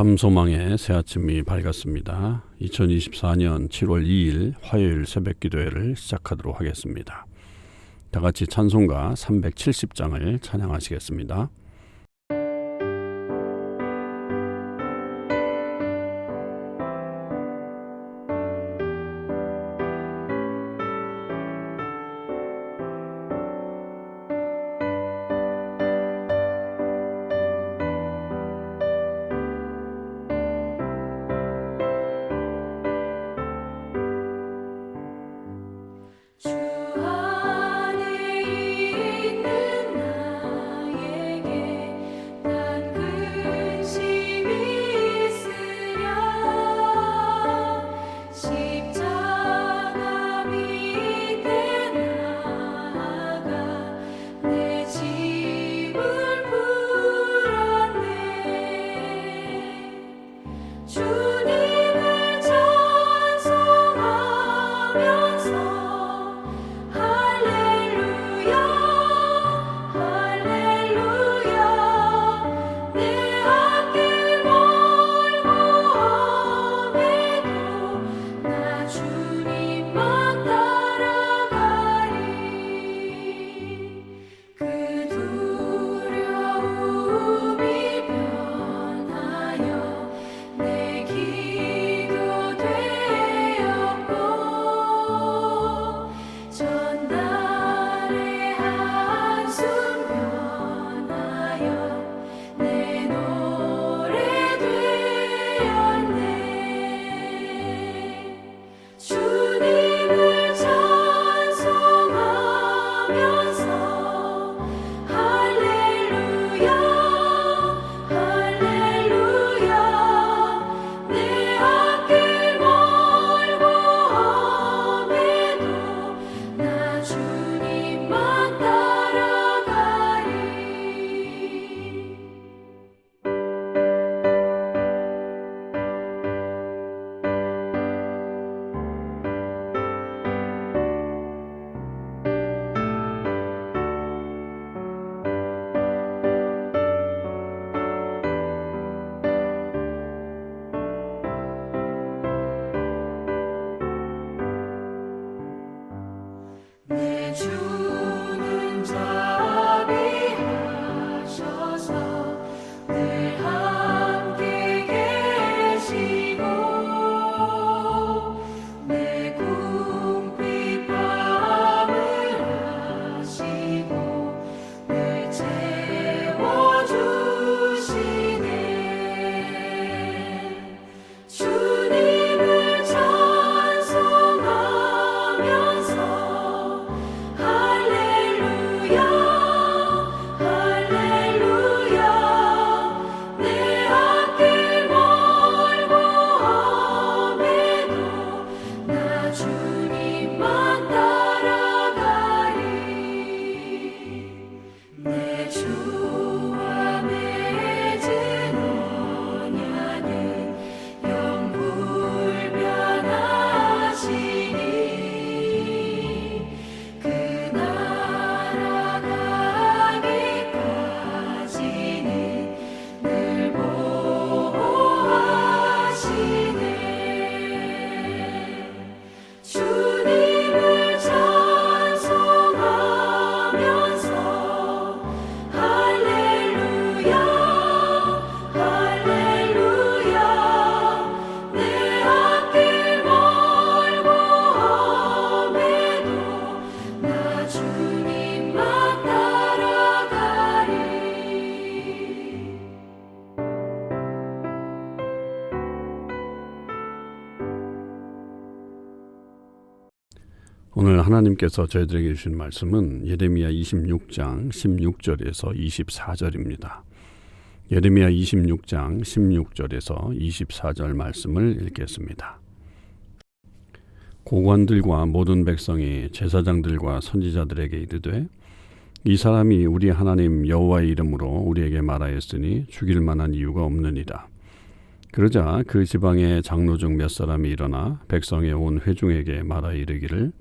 참소망의 새 아침이 밝았습니다. 2024년 7월 2일 화요일 새벽 기도회를 시작하도록 하겠습니다. 다 같이 찬송가 370장을 찬양하시겠습니다. 하나님께서 저희들에게 주신 말씀은 예레미야 26장 16절에서 24절입니다. 예레미야 26장 16절에서 24절 말씀을 읽겠습니다. 고관들과 모든 백성이 제사장들과 선지자들에게 이르되 이 사람이 우리 하나님 여호와의 이름으로 우리에게 말하였으니 죽일 만한 이유가 없느니라. 그러자 그 지방의 장로 중 몇 사람이 일어나 백성의 온 회중에게 말하 이르기를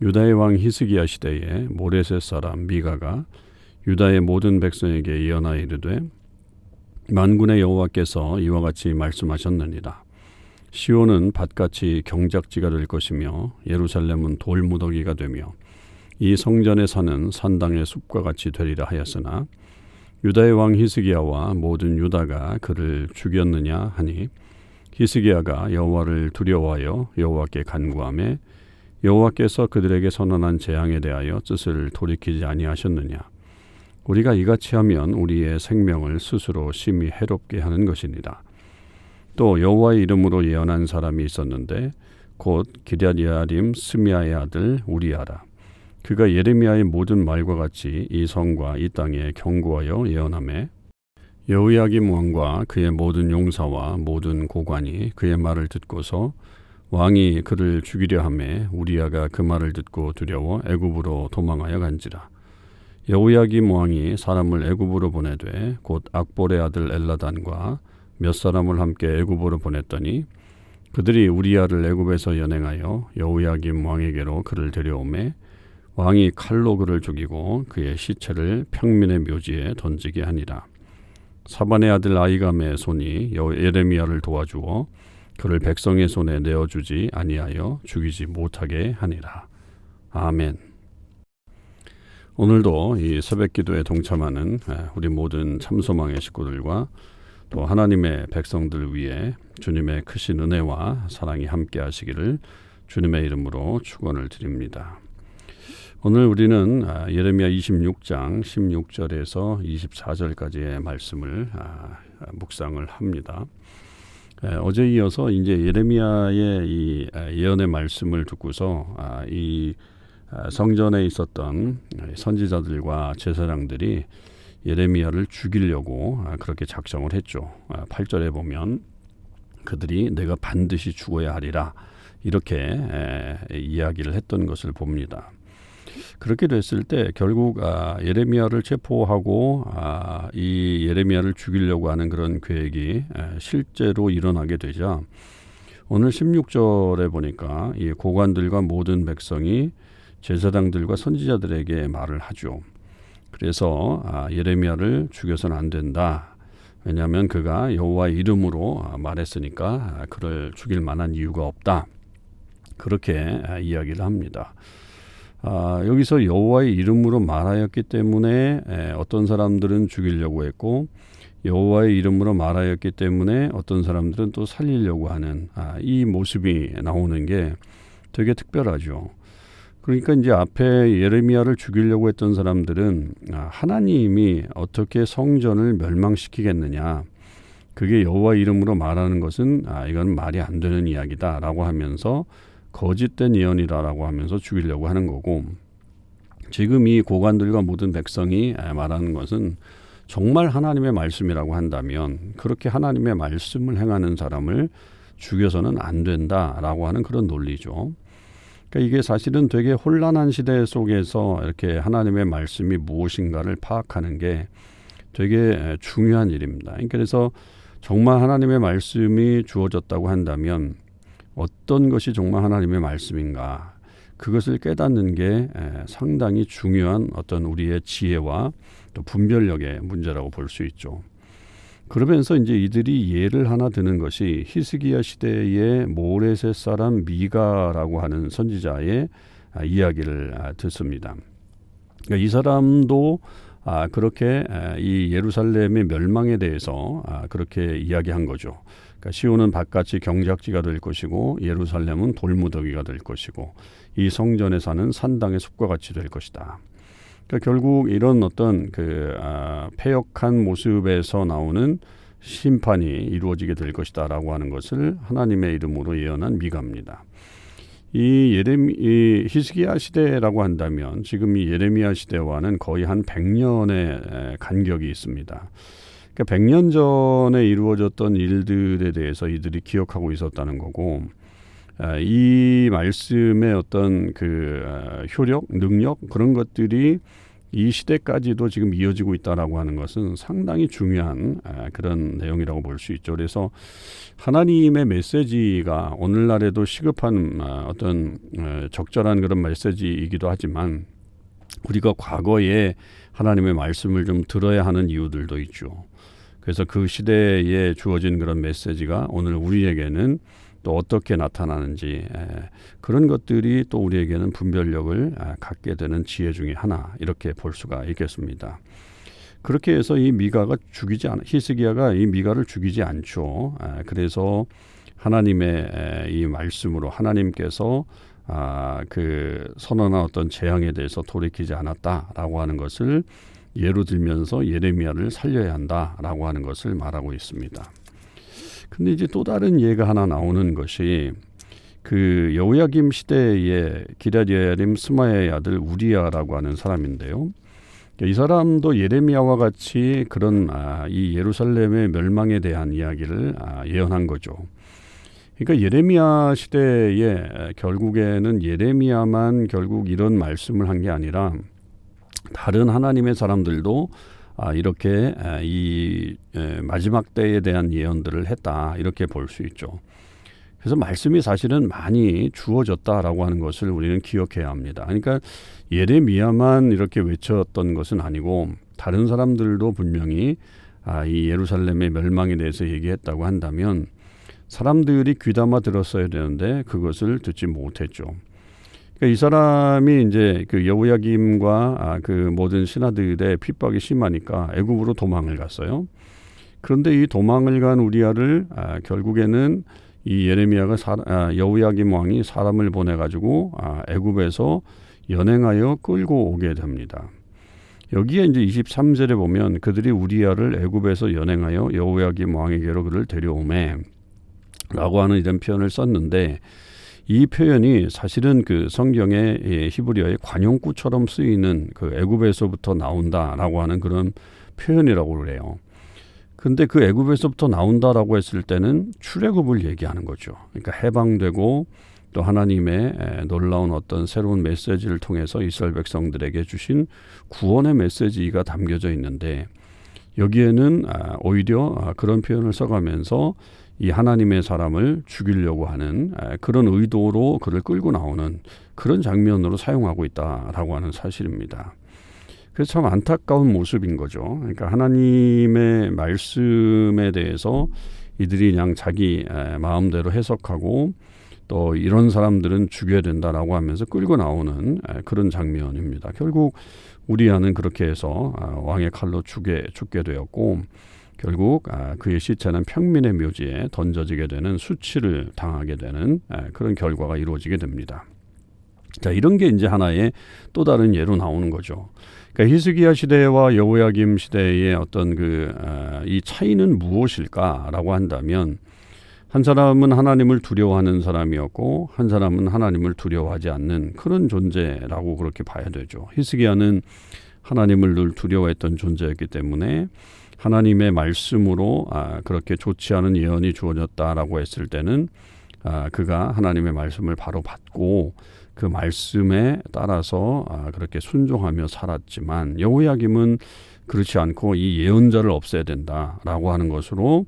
유다의 왕 히스기야 시대에 모레셋 사람 미가가 유다의 모든 백성에게 예언하 이르되 만군의 여호와께서 이와 같이 말씀하셨느니라. 시온은 밭같이 경작지가 될 것이며 예루살렘은 돌무더기가 되며 이 성전의 산은 산당의 숲과 같이 되리라 하였으나 유다의 왕 히스기야와 모든 유다가 그를 죽였느냐 하니 히스기야가 여호와를 두려워하여 여호와께 간구하매 여호와께서 그들에게 선언한 재앙에 대하여 뜻을 돌이키지 아니하셨느냐? 우리가 이같이 하면 우리의 생명을 스스로 심히 해롭게 하는 것이니라. 또 여호와의 이름으로 예언한 사람이 있었는데 곧 기랴리아림 스미아의 아들 우리아라. 그가 예레미야의 모든 말과 같이 이 성과 이 땅에 경고하여 예언하매 여호야김 왕과 그의 모든 용사와 모든 고관이 그의 말을 듣고서 왕이 그를 죽이려 하매 우리아가 그 말을 듣고 두려워 애굽으로 도망하여 간지라 여호야김 왕이 사람을 애굽으로 보내되 곧 악볼의 아들 엘라단과 몇 사람을 함께 애굽으로 보냈더니 그들이 우리아를 애굽에서 연행하여 여호야김 왕에게로 그를 데려오매 왕이 칼로 그를 죽이고 그의 시체를 평민의 묘지에 던지게 하니라. 사반의 아들 아이감의 손이 여- 예레미야를 도와주어 그를 백성의 손에 내어 주지 아니하여 죽이지 못하게 하니라. 아멘. 오늘도 이 새벽 기도에 동참하는 에, 우리 모든 참소망의 식구들과 또 하나님의 백성들 위해 주님의 크신 은혜와 사랑이 함께 하시기를 주님의 이름으로 축원을 드립니다. 오늘 우리는 아, 예레미야 26장 16절에서 24절까지의 말씀을 아, 아, 묵상을 합니다. 에, 어제 이어서 이제 예레미야의 이 아, 예언의 말씀을 듣고서 아, 이 아, 성전에 있었던 선지자들과 제사장들이 예레미야를 죽이려고 아, 그렇게 작정을 했죠. 아, 8절에 보면 그들이 내가 반드시 죽어야 하리라 이렇게 에, 이야기를 했던 것을 봅니다. 그렇게 됐을 때 결국 아, 예레미야를 체포하고 아, 이 예레미야를 죽이려고 하는 그런 계획이 에, 실제로 일어나게 되자 오늘 16절에 보니까 이 고관들과 모든 백성이 제사장들과 선지자들에게 말을 하죠. 그래서 아, 예레미야를 죽여서는 안 된다. 왜냐하면 그가 여호와의 이름으로 아, 말했으니까 아, 그를 죽일 만한 이유가 없다. 그렇게 아, 이야기를 합니다. 아, 여기서 여호와의 이름으로 말하였기 때문에 에, 어떤 사람들은 죽이려고 했고 여호와의 이름으로 말하였기 때문에 어떤 사람들은 또 살리려고 하는 아, 이 모습이 나오는 게 되게 특별하죠. 그러니까 이제 앞에 예레미야를 죽이려고 했던 사람들은 아, 하나님이 어떻게 성전을 멸망시키겠느냐. 그게 여호와 이름으로 말하는 것은 아, 이건 말이 안 되는 이야기다라고 하면서 거짓된 예언이다라고 하면서 죽이려고 하는 거고 지금 이 고관들과 모든 백성이 아, 말하는 것은 정말 하나님의 말씀이라고 한다면 그렇게 하나님의 말씀을 행하는 사람을 죽여서는 안 된다라고 하는 그런 논리죠. 그러니까 이게 사실은 되게 혼란한 시대 속에서 이렇게 하나님의 말씀이 무엇인가를 파악하는 게 되게 중요한 일입니다. 그래서 정말 하나님의 말씀이 주어졌다고 한다면 어떤 것이 정말 하나님의 말씀인가 그것을 깨닫는 게 상당히 중요한 어떤 우리의 지혜와 또 분별력의 문제라고 볼 수 있죠. 그러면서 이제 이들이 예를 하나 드는 것이 히스기야 시대의 모레셋 사람 미가라고 하는 선지자의 아, 이야기를 아, 듣습니다. 그러니까 이 사람도 아, 그렇게 아, 이 예루살렘의 멸망에 대해서 아, 그렇게 이야기한 거죠. 그러니까 시온은 바깥이 경작지가 될 것이고 예루살렘은 돌무더기가 될 것이고 이 성전에 사는 산당의 숲과 같이 될 것이다. 그러니까 결국 이런 어떤 그 아, 패역한 모습에서 나오는 심판이 이루어지게 될 것이다라고 하는 것을 하나님의 이름으로 예언한 미가입니다. 이 예레미 이 히스기야 시대라고 한다면 지금 이 예레미야 시대와는 거의 한 100년의 간격이 있습니다. 그러니까 100년 전에 이루어졌던 일들에 대해서 이들이 기억하고 있었다는 거고 아, 이 말씀의 어떤 그 아, 효력, 능력 그런 것들이 이 시대까지도 지금 이어지고 있다라고 하는 것은 상당히 중요한 아, 그런 내용이라고 볼 수 있죠. 그래서 하나님의 메시지가 오늘날에도 시급한 아, 어떤 어, 적절한 그런 메시지이기도 하지만 우리가 과거에 하나님의 말씀을 좀 들어야 하는 이유들도 있죠. 그래서 그 시대에 주어진 그런 메시지가 오늘 우리에게는 또 어떻게 나타나는지 에, 그런 것들이 또 우리에게는 분별력을 아, 갖게 되는 지혜 중에 하나 이렇게 볼 수가 있겠습니다. 그렇게 해서 이 미가가 죽이지 않 히스기야가 이 미가를 죽이지 않죠. 아, 그래서 하나님의 에, 이 말씀으로 하나님께서 아, 그 선언한 어떤 재앙에 대해서 돌이키지 않았다라고 하는 것을 예로 들면서 예레미야를 살려야 한다라고 하는 것을 말하고 있습니다. 근데 이제 또 다른 예가 하나 나오는 것이 그 여호야김 시대의 기라디아림 스마야의 아들 우리야라고 하는 사람인데요. 이 사람도 예레미야와 같이 그런 아, 이 예루살렘의 멸망에 대한 이야기를 아, 예언한 거죠. 그러니까 예레미야 시대에 결국에는 예레미야만 결국 이런 말씀을 한 게 아니라 다른 하나님의 사람들도 아, 이렇게 아, 이 에, 마지막 때에 대한 예언들을 했다 이렇게 볼 수 있죠. 그래서 말씀이 사실은 많이 주어졌다라고 하는 것을 우리는 기억해야 합니다. 그러니까 예레미야만 이렇게 외쳤던 것은 아니고 다른 사람들도 분명히 아, 이 예루살렘의 멸망에 대해서 얘기했다고 한다면 사람들이 귀담아 들었어야 되는데 그것을 듣지 못했죠. 그러니까 이 사람이 이제 그 여호야김과 아, 그 모든 신하들의 핍박이 심하니까 애굽으로 도망을 갔어요. 그런데 이 도망을 간 우리아를 아, 결국에는 이 예레미야가 사, 아, 여호야김 왕이 사람을 보내 가지고 아, 애굽에서 연행하여 끌고 오게 됩니다. 여기에 이제 23절에 보면 그들이 우리아를 애굽에서 연행하여 여호야김 왕에게로 그를 데려오매 라고 하는 이런 표현을 썼는데 이 표현이 사실은 그 성경의 예, 히브리어의 관용구처럼 쓰이는 그 애굽에서부터 나온다라고 하는 그런 표현이라고 그래요. 근데 그 애굽에서부터 나온다라고 했을 때는 출애굽을 얘기하는 거죠. 그러니까 해방되고 또 하나님의 에, 놀라운 어떤 새로운 메시지를 통해서 이스라엘 백성들에게 주신 구원의 메시지가 담겨져 있는데 여기에는 아, 오히려 아, 그런 표현을 써가면서 이 하나님의 사람을 죽이려고 하는 에, 그런 의도로 그를 끌고 나오는 그런 장면으로 사용하고 있다라고 하는 사실입니다. 그래서 참 안타까운 모습인 거죠. 그러니까 하나님의 말씀에 대해서 이들이 그냥 자기 에, 마음대로 해석하고 또 이런 사람들은 죽여야 된다라고 하면서 끌고 나오는 에, 그런 장면입니다. 결국 우리아는 그렇게 해서 아, 왕의 칼로 죽게 죽게 되었고 결국 아, 그의 시체는 평민의 묘지에 던져지게 되는 수치를 당하게 되는 에, 그런 결과가 이루어지게 됩니다. 자 이런 게 이제 하나의 또 다른 예로 나오는 거죠. 그러니까 히스기야 시대와 여호야김 시대의 어떤 그이 차이는 무엇일까라고 한다면 한 사람은 하나님을 두려워하는 사람이었고 한 사람은 하나님을 두려워하지 않는 그런 존재라고 그렇게 봐야 되죠. 히스기야는 하나님을 늘 두려워했던 존재였기 때문에 하나님의 말씀으로 아, 그렇게 좋지 않은 예언이 주어졌다라고 했을 때는 아, 그가 하나님의 말씀을 바로 받고 그 말씀에 따라서 아, 그렇게 순종하며 살았지만 여호야김은 그렇지 않고 이 예언자를 없애야 된다라고 하는 것으로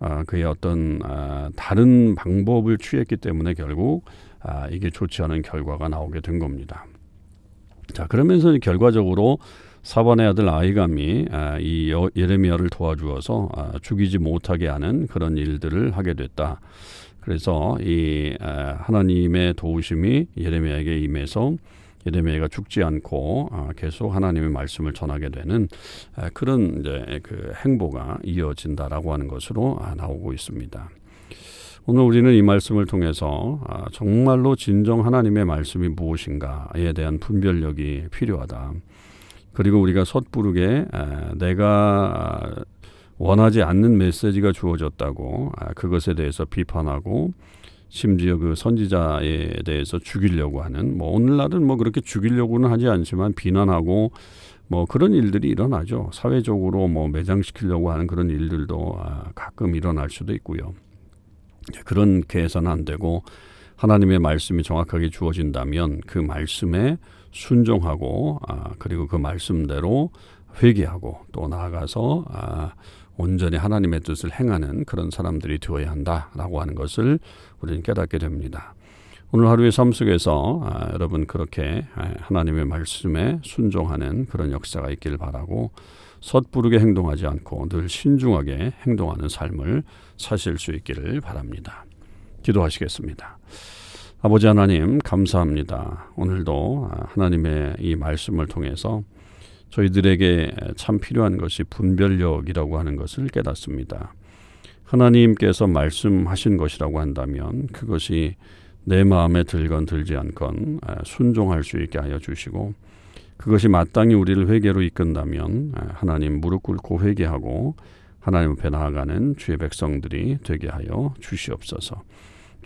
아, 그의 어떤 아, 다른 방법을 취했기 때문에 결국 아, 이게 좋지 않은 결과가 나오게 된 겁니다. 자 그러면서 결과적으로 사반의 아들 아이감이 아, 이 여- 예레미야를 도와주어서 아, 죽이지 못하게 하는 그런 일들을 하게 됐다. 그래서 이 아, 하나님의 도우심이 예레미야에게 임해서 예레미야가 죽지 않고 아, 계속 하나님의 말씀을 전하게 되는 아, 그런 이제 그 행보가 이어진다라고 하는 것으로 아, 나오고 있습니다. 오늘 우리는 이 말씀을 통해서 아, 정말로 진정 하나님의 말씀이 무엇인가에 대한 분별력이 필요하다. 그리고 우리가 섣부르게 아, 내가 아, 원하지 않는 메시지가 주어졌다고 아, 그것에 대해서 비판하고 심지어 그 선지자에 대해서 죽이려고 하는 뭐 오늘날은 뭐 그렇게 죽이려고는 하지 않지만 비난하고 뭐 그런 일들이 일어나죠. 사회적으로 뭐 매장시키려고 하는 그런 일들도 아, 가끔 일어날 수도 있고요. 그렇게 해서는 안 되고 하나님의 말씀이 정확하게 주어진다면 그 말씀에 순종하고 아, 그리고 그 말씀대로 회개하고 또 나아가서 아, 온전히 하나님의 뜻을 행하는 그런 사람들이 되어야 한다라고 하는 것을 우리는 깨닫게 됩니다. 오늘 하루의 삶 속에서 아, 여러분 그렇게 아, 하나님의 말씀에 순종하는 그런 역사가 있기를 바라고 섣부르게 행동하지 않고 늘 신중하게 행동하는 삶을 사실 수 있기를 바랍니다. 기도하시겠습니다. 아버지 하나님 감사합니다. 오늘도 하나님의 이 말씀을 통해서 저희들에게 참 필요한 것이 분별력이라고 하는 것을 깨닫습니다. 하나님께서 말씀하신 것이라고 한다면 그것이 내 마음에 들건 들지 않건 순종할 수 있게 하여 주시고 그것이 마땅히 우리를 회개로 이끈다면 하나님 무릎 꿇고 회개하고 하나님 앞에 나아가는 주의 백성들이 되게 하여 주시옵소서.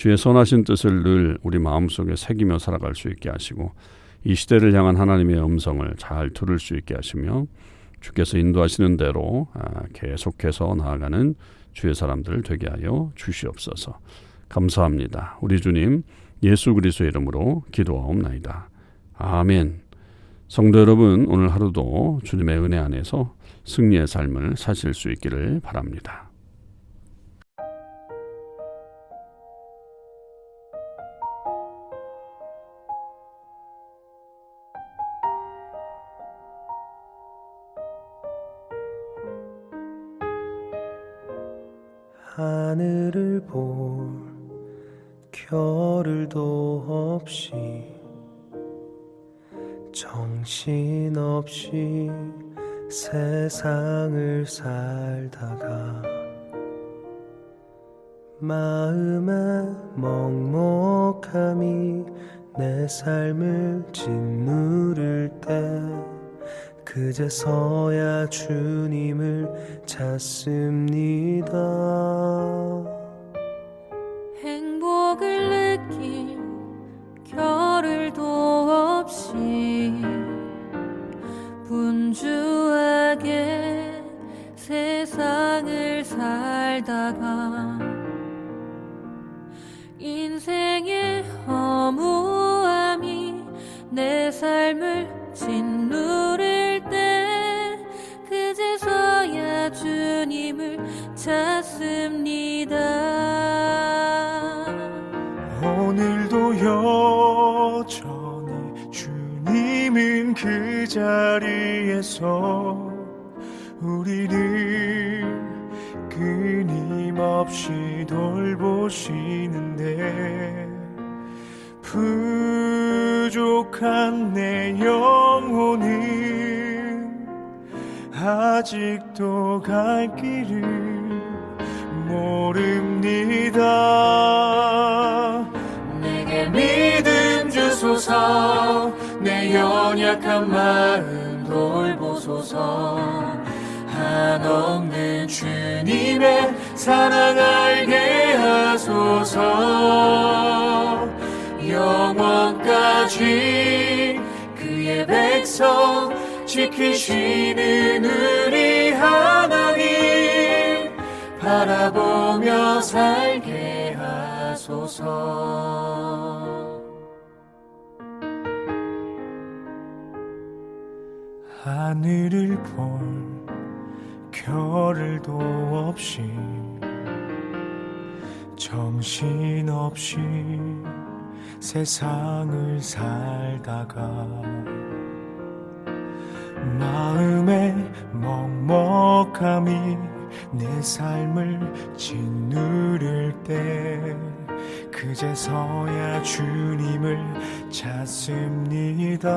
주의 선하신 뜻을 늘 우리 마음속에 새기며 살아갈 수 있게 하시고 이 시대를 향한 하나님의 음성을 잘 들을 수 있게 하시며 주께서 인도하시는 대로 계속해서 나아가는 주의 사람들 되게 하여 주시옵소서. 감사합니다. 우리 주님 예수 그리스도의 이름으로 기도하옵나이다. 아멘. 성도 여러분 오늘 하루도 주님의 은혜 안에서 승리의 삶을 사실 수 있기를 바랍니다. 하늘을 볼 겨를도 없이 정신없이 세상을 살다가 마음의 먹먹함이 내 삶을 짓누를 때 그제서야 주님을 찾습니다. 행복을 느낄 겨를도 없이 분주하게 세상을 살다가 인생의 허무함이 내 삶을 찾습니다. 오늘도 여전히 주님은 그 자리에서 우리를 끊임없이 돌보시는데 부족한 내 영혼은 아직도 갈 길을 모릅니다. 내게 믿음 주소서. 내 연약한 마음 돌보소서. 한없는 주님의 사랑 알게 하소서. 영원까지 그의 백성 지키시는 우 바라보며 살게 하소서. 하늘을 볼 겨를도 없이 정신없이 세상을 살다가 마음의 먹먹함이 내 삶을 짓누를 때 그제서야 주님을 찾습니다.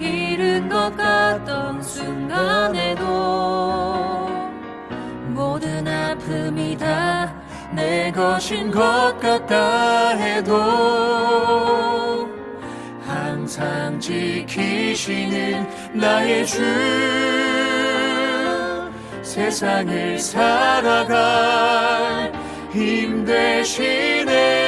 잃은 것 같던 순간에도 모든 아픔이 다 내 것인 것 같다 해도 항상 지키시는 나의 주 세상을 살아갈 힘 되시네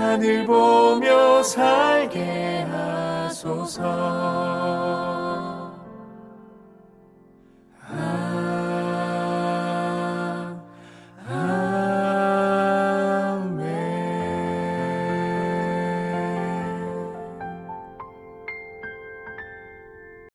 하늘 보며 살게 하소서